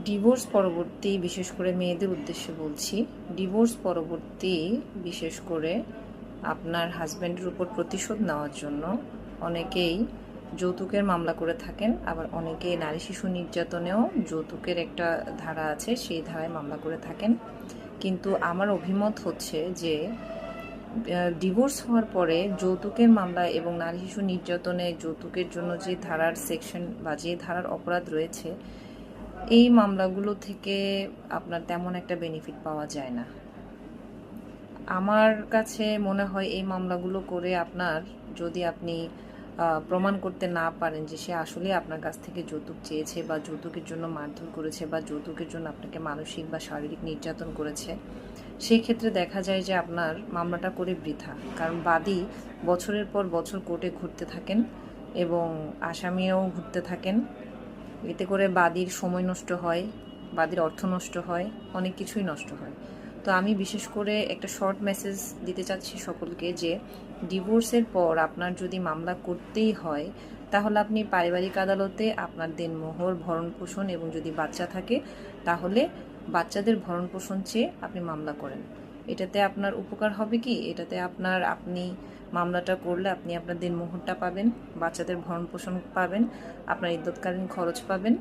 Divorce পরবর্তী, বিশেষ করে মেয়েদের উদ্দেশ্যে বলছি, ডিভোর্স পরবর্তী, বিশেষ করে আপনার হাজব্যান্ডের উপর প্রতিশোধ নেওয়ার জন্য অনেকেই যৌতুকের মামলা করে থাকেন, আবার অনেকে নারী শিশু নির্যাতনেও যৌতুকের একটা ধারা আছে, সেই ধারায় মামলা করে থাকেন। কিন্তু আমার অভিমত হচ্ছে যে ডিভোর্স হওয়ার পরে যৌতুকের মামলা এবং নারী শিশু নির্যাতনে যৌতুকের জন্য যে ধারার সেকশন বা যে ধারার অপরাধ রয়েছে এই মামলাগুলো থেকে আপনার তেমন একটা বেনিফিট পাওয়া যায় না। আমার কাছে মনে হয় এই মামলাগুলো করে আপনার যদি আপনি প্রমাণ করতে না পারেন যে সে আসলে আপনার কাছ থেকে যৌতুক চেয়েছে বা যৌতুকের জন্য মারধর করেছে বা যৌতুকের জন্য আপনাকে মানসিক বা শারীরিক নির্যাতন করেছে সেই ক্ষেত্রে দেখা যায় যে আপনার মামলাটা করে বৃথা। কারণ বাদী বছরের পর বছর কোর্টে ঘুরতে থাকেন এবং আসামিও ঘুরতে থাকেন। এতে করে বাদীর সময় নষ্ট হয়, বাদীর অর্থ নষ্ট হয়, অনেক কিছুই নষ্ট হয়। তো আমি বিশেষ করে একটা শর্ট মেসেজ দিতে চাচ্ছি সকলকে যে ডিভোর্সের পর আপনার যদি মামলা করতেই হয়, তাহলে আপনি পারিবারিক আদালতে আপনার দেনমোহর ভরণ পোষণ এবং যদি বাচ্চা থাকে, তাহলে বাচ্চাদের ভরণ পোষণ চেয়ে আপনি মামলা করেন। এটাতে আপনার উপকার হবে কি? এটাতে আপনার আপনি মামলাটা করলে আপনি আপনার দিন দিনমোহরটা পাবেন, বাচ্চাদের ভরণ পোষণ পাবেন, আপনার ইদ্যৎকালীন খরচ পাবেন।